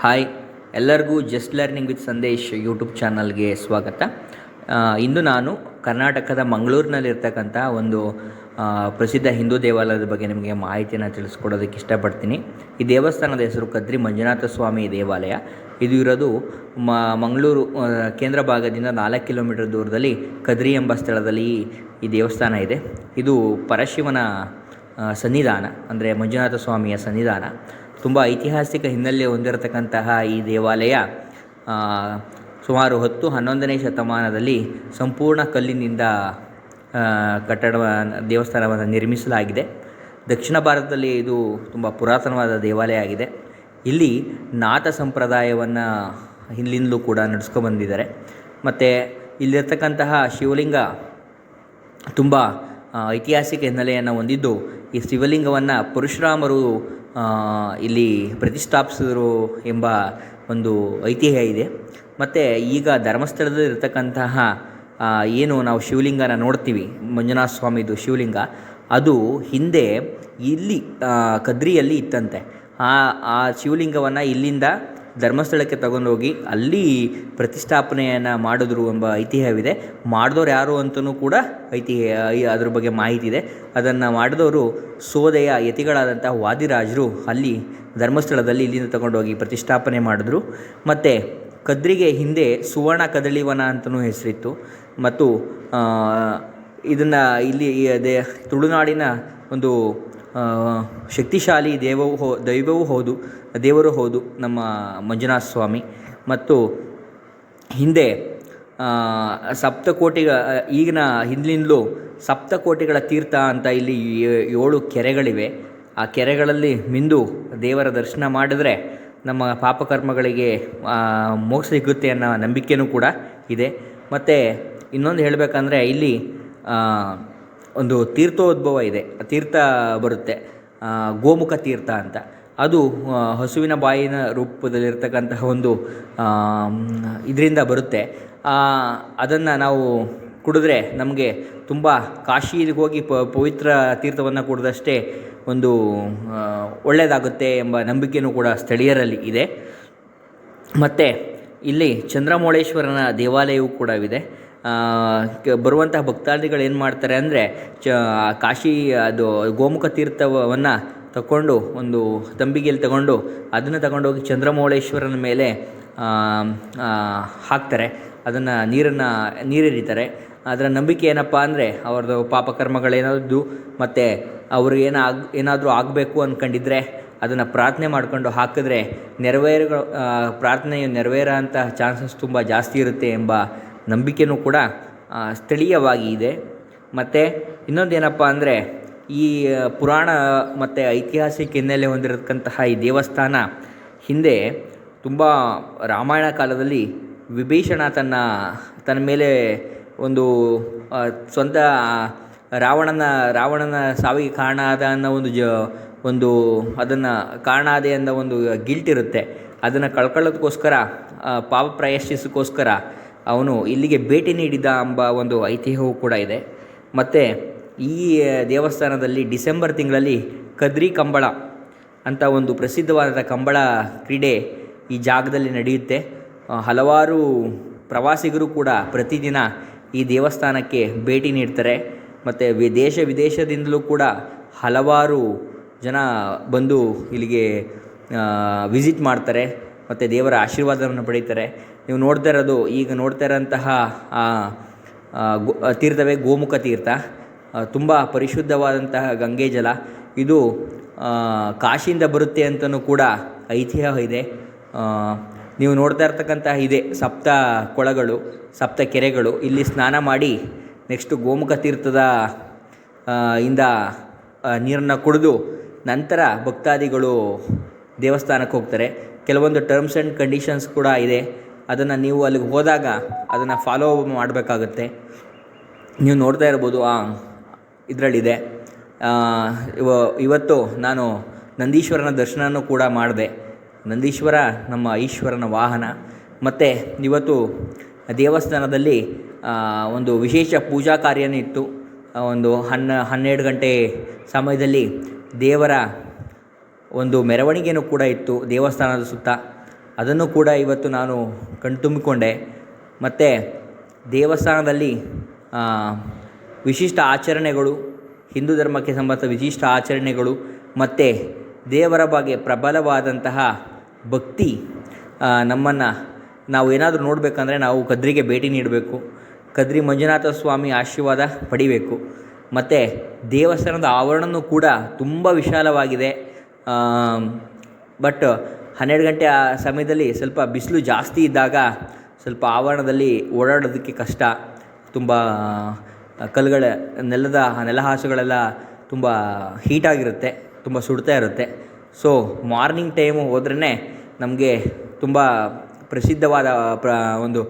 Hi, ಎಲ್ಲರಿಗೂ just learning with Sandesh YouTube ಚಾನಲ್ಗೆ ಸ್ವಾಗತ. ಇಂದು ನಾನು ಕರ್ನಾಟಕದ ಮಂಗಳೂರಿನಲ್ಲಿರ್ತಕ್ಕಂಥ ಒಂದು ಪ್ರಸಿದ್ಧ ಹಿಂದೂ ದೇವಾಲಯದ ಬಗ್ಗೆ ನಿಮಗೆ ಮಾಹಿತಿಯನ್ನು ತಿಳಿಸ್ಕೊಡೋದಕ್ಕೆ ಇಷ್ಟಪಡ್ತೀನಿ. ಈ ದೇವಸ್ಥಾನದ ಹೆಸರು ಕದ್ರಿ ಮಂಜುನಾಥ ಸ್ವಾಮಿ ದೇವಾಲಯ. ಇದು ಇರೋದು ಮ, ಮಂಗಳೂರು ಕೇಂದ್ರ ಭಾಗದಿಂದ ನಾಲ್ಕು ಕಿಲೋಮೀಟರ್ ದೂರದಲ್ಲಿ ಕದ್ರಿ ಎಂಬ ಸ್ಥಳದಲ್ಲಿ ಈ- ದೇವಸ್ಥಾನ ಇದೆ. ಇದು ಪರಶಿವನ ಸನ್ನಿಧಾನ, ಅಂದರೆ ಮಂಜುನಾಥ ಸ್ವಾಮಿಯ ಸನ್ನಿಧಾನ. ತುಂಬ ಐತಿಹಾಸಿಕ ಹಿನ್ನೆಲೆ ಹೊಂದಿರತಕ್ಕಂತಹ ಈ ದೇವಾಲಯ ಸುಮಾರು ಹತ್ತು ಹನ್ನೊಂದನೇ ಶತಮಾನದಲ್ಲಿ ಸಂಪೂರ್ಣ ಕಲ್ಲಿನಿಂದ ಕಟ್ಟಡ ದೇವಸ್ಥಾನವನ್ನು ನಿರ್ಮಿಸಲಾಗಿದೆ. ದಕ್ಷಿಣ ಭಾರತದಲ್ಲಿ ಇದು ತುಂಬ ಪುರಾತನವಾದ ದೇವಾಲಯ ಆಗಿದೆ. ಇಲ್ಲಿ ನಾಥ ಸಂಪ್ರದಾಯವನ್ನು ಇಲ್ಲಿಂದಲೂ ಕೂಡ ನಡೆಸ್ಕೊಬಂದಿದ್ದಾರೆ ಮತ್ತು ಇಲ್ಲಿರ್ತಕ್ಕಂತಹ ಶಿವಲಿಂಗ ತುಂಬ ಐತಿಹಾಸಿಕ ಹಿನ್ನೆಲೆಯನ್ನು ಹೊಂದಿದ್ದು ಈ ಶಿವಲಿಂಗವನ್ನು ಪರಶುರಾಮರು ಇಲ್ಲಿ ಪ್ರತಿಷ್ಠಾಪಿಸಿದರು ಎಂಬ ಒಂದು ಐತಿಹ್ಯ ಇದೆ. ಮತ್ತು ಈಗ ಧರ್ಮಸ್ಥಳದಲ್ಲಿ ಇರತಕ್ಕಂತಹ ಏನು ನಾವು ಶಿವಲಿಂಗನ ನೋಡ್ತೀವಿ, ಮಂಜುನಾಥ ಸ್ವಾಮಿದು ಶಿವಲಿಂಗ, ಅದು ಹಿಂದೆ ಇಲ್ಲಿ ಕದ್ರಿಯಲ್ಲಿ ಇತ್ತಂತೆ. ಆ ಆ ಶಿವಲಿಂಗವನ್ನು ಇಲ್ಲಿಂದ ಧರ್ಮಸ್ಥಳಕ್ಕೆ ತಗೊಂಡೋಗಿ ಅಲ್ಲಿ ಪ್ರತಿಷ್ಠಾಪನೆಯನ್ನು ಮಾಡಿದ್ರು ಎಂಬ ಐತಿಹ್ಯವಿದೆ ಮಾಡಿದವ್ರು ಯಾರು ಅಂತಲೂ ಕೂಡ ಐತಿಹ್ಯ ಅದ್ರ ಬಗ್ಗೆ ಮಾಹಿತಿ ಇದೆ. ಅದನ್ನು ಮಾಡಿದವರು ಸೋದೆಯ ಯತಿಗಳಾದಂಥ ವಾದಿರಾಜರು ಅಲ್ಲಿ ಧರ್ಮಸ್ಥಳದಲ್ಲಿ ಇಲ್ಲಿಂದ ತಗೊಂಡೋಗಿ ಪ್ರತಿಷ್ಠಾಪನೆ ಮಾಡಿದ್ರು. ಮತ್ತು ಕದ್ರಿಗೆ ಹಿಂದೆ ಸುವರ್ಣ ಕದಳಿವನ ಅಂತಲೂ ಹೆಸರಿತ್ತು. ಮತ್ತು ಇದನ್ನು ಇಲ್ಲಿ ಅದೇ ತುಳುನಾಡಿನ ಒಂದು ಶಕ್ತಿಶಾಲಿ ದೇವವು ಹೋ, ದೈವವೂ ಹೌದು, ದೇವರು ಹೌದು ನಮ್ಮ ಮಂಜುನಾಥ ಸ್ವಾಮಿ. ಮತ್ತು ಹಿಂದೆ ಸಪ್ತಕೋಟಿಗ, ಈಗಿನ ಹಿಂದಿನಿಂದಲೂ ಸಪ್ತಕೋಟಿಗಳ ತೀರ್ಥ ಅಂತ ಇಲ್ಲಿ ಏಳು ಕೆರೆಗಳಿವೆ. ಆ ಕೆರೆಗಳಲ್ಲಿ ಮಿಂದು ದೇವರ ದರ್ಶನ ಮಾಡಿದ್ರೆ ನಮ್ಮ ಪಾಪಕರ್ಮಗಳಿಗೆ ಮೋಕ್ಷ ಸಿಗುತ್ತೆ ಅನ್ನೋ ನಂಬಿಕೆಯೂ ಕೂಡ ಇದೆ. ಮತ್ತು ಇನ್ನೊಂದು ಹೇಳಬೇಕಂದ್ರೆ ಇಲ್ಲಿ ಒಂದು ತೀರ್ಥೋದ್ಭವ ಇದೆ. ತೀರ್ಥ ಬರುತ್ತೆ. ಗೋಮುಖ ತೀರ್ಥ ಅಂತ. ಅದು ಹಸುವಿನ ಬಾಯಿನ ರೂಪದಲ್ಲಿರ್ತಕ್ಕಂತಹ ಒಂದು ಇದರಿಂದ ಬರುತ್ತೆ. ಅದನ್ನು ನಾವು ಕುಡಿದ್ರೆ ನಮಗೆ ತುಂಬ ಕಾಶಿಗೆ ಹೋಗಿ ಪ, ಪವಿತ್ರ ತೀರ್ಥವನ್ನು ಕುಡಿದಷ್ಟೇ ಒಂದು ಒಳ್ಳೆಯದಾಗುತ್ತೆ ಎಂಬ ನಂಬಿಕೆಯೂ ಕೂಡ ಸ್ಥಳೀಯರಲ್ಲಿ ಇದೆ. ಮತ್ತು, ಇಲ್ಲಿ ಚಂದ್ರಮೌಳೇಶ್ವರನ ದೇವಾಲಯವೂ ಕೂಡ ಇದೆ ಬರುವಂತಹ ಭಕ್ತಾದಿಗಳು ಏನು ಮಾಡ್ತಾರೆ ಅಂದರೆ, ಚ ಕಾಶಿ, ಅದು ಗೋಮುಖ ತೀರ್ಥವನ್ನು ತಗೊಂಡು ಒಂದು ತಂಬಿಗೆಯಲ್ಲಿ ತಗೊಂಡು, ಅದನ್ನು ತಗೊಂಡೋಗಿ ಚಂದ್ರಮೌಳೇಶ್ವರನ ಮೇಲೆ ಹಾಕ್ತಾರೆ. ಅದನ್ನು ನೀರನ್ನು, ನೀರೆರಿತಾರೆ. ಅದರ ನಂಬಿಕೆ ಏನಪ್ಪ ಅಂದರೆ, ಅವ್ರದ್ದು ಪಾಪಕರ್ಮಗಳೇನಾದ್ದು ಮತ್ತು ಅವ್ರಿಗೆ ಏನೋ ಆಗ, ಏನಾದರೂ ಆಗಬೇಕು ಅಂದ್ಕೊಂಡಿದ್ರೆ ಅದನ್ನು ಪ್ರಾರ್ಥನೆ ಮಾಡಿಕೊಂಡು ಹಾಕಿದ್ರೆ ನೆರವೇರ ಪ್ರಾರ್ಥನೆಯು ನೆರವೇರೋ ಅಂಥ ಚಾನ್ಸಸ್ ತುಂಬ ಜಾಸ್ತಿ ಇರುತ್ತೆ ಎಂಬ ನಂಬಿಕೆಯೂ ಕೂಡ ಸ್ಥಳೀಯವಾಗಿ ಇದೆ. ಮತ್ತು ಇನ್ನೊಂದೇನಪ್ಪ ಅಂದರೆ, ಈ ಪುರಾಣ ಮತ್ತು ಐತಿಹಾಸಿಕ ಹಿನ್ನೆಲೆ ಹೊಂದಿರತಕ್ಕಂತಹ ಈ ದೇವಸ್ಥಾನ ಹಿಂದೆ ತುಂಬ ರಾಮಾಯಣ ಕಾಲದಲ್ಲಿ ವಿಭೀಷಣ ತನ್ನ ತನ್ನ ಮೇಲೆ ಒಂದು ಸ್ವಂತ ರಾವಣನ ರಾವಣನ ಸಾವಿಗೆ ಕಾರಣ ಆದ ಅನ್ನೋ ಒಂದು ಜ, ಒಂದು ಅದನ್ನು ಕಾರಣ ಆದೆ ಅನ್ನೋ ಒಂದು ಗಿಲ್ಟ್ ಇರುತ್ತೆ. ಅದನ್ನು ಕಳ್ಕೊಳ್ಳೋದಕ್ಕೋಸ್ಕರ ಪಾಪ ಪ್ರಾಯಶ್ಚಿಸಕ್ಕೋಸ್ಕರ ಅವನು ಇಲ್ಲಿಗೆ ಭೇಟಿ ನೀಡಿದ ಎಂಬ ಒಂದು ಐತಿಹ್ಯವೂ ಕೂಡ ಇದೆ. ಮತ್ತು ಈ ದೇವಸ್ಥಾನದಲ್ಲಿ ಡಿಸೆಂಬರ್ ತಿಂಗಳಲ್ಲಿ ಕದ್ರಿ ಕಂಬಳ ಅಂತ ಒಂದು ಪ್ರಸಿದ್ಧವಾದ ಕಂಬಳ ಕ್ರೀಡೆ ಈ ಜಾಗದಲ್ಲಿ ನಡೆಯುತ್ತೆ. ಹಲವಾರು ಪ್ರವಾಸಿಗರು ಕೂಡ ಪ್ರತಿದಿನ ಈ ದೇವಸ್ಥಾನಕ್ಕೆ ಭೇಟಿ ನೀಡ್ತಾರೆ. ಮತ್ತು ವಿದೇಶ ವಿದೇಶದಿಂದಲೂ ಕೂಡ ಹಲವಾರು ಜನ ಬಂದು ಇಲ್ಲಿಗೆ ವಿಸಿಟ್ ಮಾಡ್ತಾರೆ. ಮತ್ತು ದೇವರ ಆಶೀರ್ವಾದವನ್ನು ಪಡೀತಾರೆ. ನೀವು ನೋಡ್ತಾ ಇರೋದು ಈಗ ನೋಡ್ತಾ ಇರೋಂತಹ ಗೋ ತೀರ್ಥವೇ ಗೋಮುಖ ತೀರ್ಥ. ತುಂಬ ಪರಿಶುದ್ಧವಾದಂತಹ ಗಂಗೆ ಜಲ. ಇದು ಕಾಶಿಯಿಂದ ಬರುತ್ತೆ ಅಂತಲೂ ಕೂಡ ಐತಿಹ್ಯ ಇದೆ. ನೀವು ನೋಡ್ತಾ ಇರ್ತಕ್ಕಂತಹ ಇದೆ ಸಪ್ತ ಕೊಳಗಳು, ಸಪ್ತ ಕೆರೆಗಳು. ಇಲ್ಲಿ ಸ್ನಾನ ಮಾಡಿ ನೆಕ್ಸ್ಟು ಗೋಮುಖ ತೀರ್ಥದ ಇಂದ ನೀರನ್ನು ಕುಡಿದು ನಂತರ ಭಕ್ತಾದಿಗಳು ದೇವಸ್ಥಾನಕ್ಕೆ ಹೋಗ್ತಾರೆ. ಕೆಲವೊಂದು ಟರ್ಮ್ಸ್ ಆ್ಯಂಡ್ ಕಂಡೀಷನ್ಸ್ ಕೂಡ ಇದೆ. ಅದನ್ನು ನೀವು ಅಲ್ಲಿಗೆ ಹೋದಾಗ ಅದನ್ನು ಫಾಲೋ ಮಾಡಬೇಕಾಗತ್ತೆ. ನೀವು ನೋಡ್ತಾ ಇರ್ಬೋದು, ಆ, ಇದರಲ್ಲಿದೆ. ಇವ, ಇವತ್ತು ನಾನು ನಂದೀಶ್ವರನ ದರ್ಶನವೂ ಕೂಡ ಮಾಡಿದೆ. ನಂದೀಶ್ವರ ನಮ್ಮ ಈಶ್ವರನ ವಾಹನ. ಮತ್ತು ಇವತ್ತು ದೇವಸ್ಥಾನದಲ್ಲಿ ಒಂದು ವಿಶೇಷ ಪೂಜಾ ಕಾರ್ಯನೂ ಇತ್ತು. ಒಂದು ಹನ್ನ, ಹನ್ನೆರಡು ಗಂಟೆ ಸಮಯದಲ್ಲಿ ದೇವರ ಒಂದು ಮೆರವಣಿಗೆಯೂ ಕೂಡ ಇತ್ತು ದೇವಸ್ಥಾನದ ಸುತ್ತ. ಅದನ್ನು ಕೂಡ ಇವತ್ತು ನಾನು ಕಣ್ತುಂಬಿಕೊಂಡೆ. ಮತ್ತು ದೇವಸ್ಥಾನದಲ್ಲಿ ವಿಶಿಷ್ಟ ಆಚರಣೆಗಳು, ಹಿಂದೂ ಧರ್ಮಕ್ಕೆ ಸಂಬಂಧ ವಿಶಿಷ್ಟ ಆಚರಣೆಗಳು, ಮತ್ತು ದೇವರ ಬಗ್ಗೆ ಪ್ರಬಲವಾದಂತಹ ಭಕ್ತಿ ನಮ್ಮನ್ನು ನಾವು ಏನಾದರೂ ನೋಡಬೇಕಂದ್ರೆ ನಾವು ಕದ್ರಿಗೆ ಭೇಟಿ ನೀಡಬೇಕು. ಕದ್ರಿ ಮಂಜುನಾಥ ಸ್ವಾಮಿ ಆಶೀರ್ವಾದ ಪಡಿಬೇಕು. ಮತ್ತು ದೇವಸ್ಥಾನದ ಆವರಣವೂ ಕೂಡ ತುಂಬ ವಿಶಾಲವಾಗಿದೆ. ಬಟ್ ಹನ್ನೆರಡು ಗಂಟೆ ಆ ಸಮಯದಲ್ಲಿ ಸ್ವಲ್ಪ ಬಿಸಿಲು ಜಾಸ್ತಿ ಇದ್ದಾಗ ಸ್ವಲ್ಪ ಆವರಣದಲ್ಲಿ ಓಡಾಡೋದಕ್ಕೆ ಕಷ್ಟ. ತುಂಬ ಕಲ್ಲುಗಳ, ನೆಲದ ನೆಲಹಾಸುಗಳೆಲ್ಲ ತುಂಬ ಹೀಟಾಗಿರುತ್ತೆ ತುಂಬ ಸುಡ್ತಾ ಇರುತ್ತೆ. ಸೊ ಮಾರ್ನಿಂಗ್ ಟೈಮು ಹೋದ್ರೇ ನಮಗೆ ತುಂಬ ಪ್ರಸಿದ್ಧವಾದ ಪ್ರ, ಒಂದು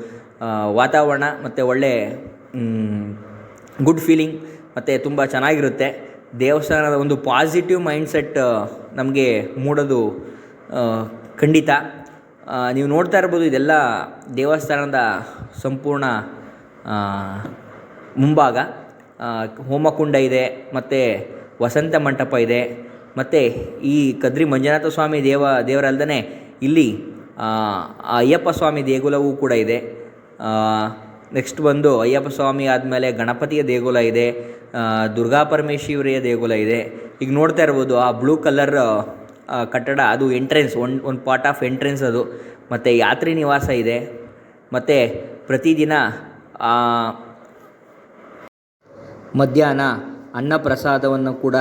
ವಾತಾವರಣ ಮತ್ತು ಒಳ್ಳೆ ಗುಡ್ ಫೀಲಿಂಗ್ ಮತ್ತು ತುಂಬ ಚೆನ್ನಾಗಿರುತ್ತೆ. ದೇವಸ್ಥಾನದ ಒಂದು ಪಾಸಿಟಿವ್ ಮೈಂಡ್ಸೆಟ್ ನಮಗೆ ಮೂಡೋದು ಖಂಡಿತ. ನೀವು ನೋಡ್ತಾ ಇರ್ಬೋದು ಇದೆಲ್ಲ ದೇವಸ್ಥಾನದ ಸಂಪೂರ್ಣ ಮುಂಭಾಗ. ಹೋಮಕುಂಡ ಇದೆ, ಮತ್ತು ವಸಂತ ಮಂಟಪ ಇದೆ, ಮತ್ತು ಈ ಕದ್ರಿ ಮಂಜುನಾಥ ಸ್ವಾಮಿ ದೇವ ದೇವರಲ್ದೇ ಇಲ್ಲಿ ಅಯ್ಯಪ್ಪ ಸ್ವಾಮಿ ದೇಗುಲವೂ ಕೂಡ ಇದೆ. ನೆಕ್ಸ್ಟ್ ಬಂದು ಅಯ್ಯಪ್ಪ ಸ್ವಾಮಿ ಆದಮೇಲೆ ಗಣಪತಿಯ ದೇಗುಲ ಇದೆ. ದುರ್ಗಾ ಪರಮೇಶ್ವರಿಯ ದೇಗುಲ ಇದೆ. ಈಗ ನೋಡ್ತಾ ಇರ್ಬೋದು, ಆ ಬ್ಲೂ ಕಲರ್ ಕಟ್ಟಡ, ಅದು ಎಂಟ್ರೆನ್ಸ್ ಒಂದು ಒಂದು ಪಾರ್ಟ್ ಆಫ್ ಎಂಟ್ರೆನ್ಸ್ ಅದು. ಮತ್ತು ಯಾತ್ರಿ ನಿವಾಸ ಇದೆ. ಮತ್ತು ಪ್ರತಿದಿನ ಮಧ್ಯಾಹ್ನ ಅನ್ನ ಪ್ರಸಾದವನ್ನು ಕೂಡ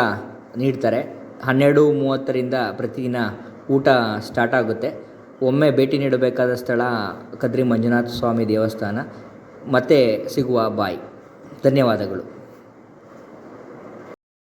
ನೀಡ್ತಾರೆ. ಹನ್ನೆರಡು ಮೂವತ್ತರಿಂದ ಪ್ರತಿದಿನ ಊಟ ಸ್ಟಾರ್ಟ್ ಆಗುತ್ತೆ. ಒಮ್ಮೆ ಭೇಟಿ ನೀಡಬೇಕಾದ ಸ್ಥಳ ಕದ್ರಿ ಮಂಜುನಾಥ ಸ್ವಾಮಿ ದೇವಸ್ಥಾನ. ಮತ್ತೆ ಸಿಗುವ ಬಾಯ್. ಧನ್ಯವಾದಗಳು.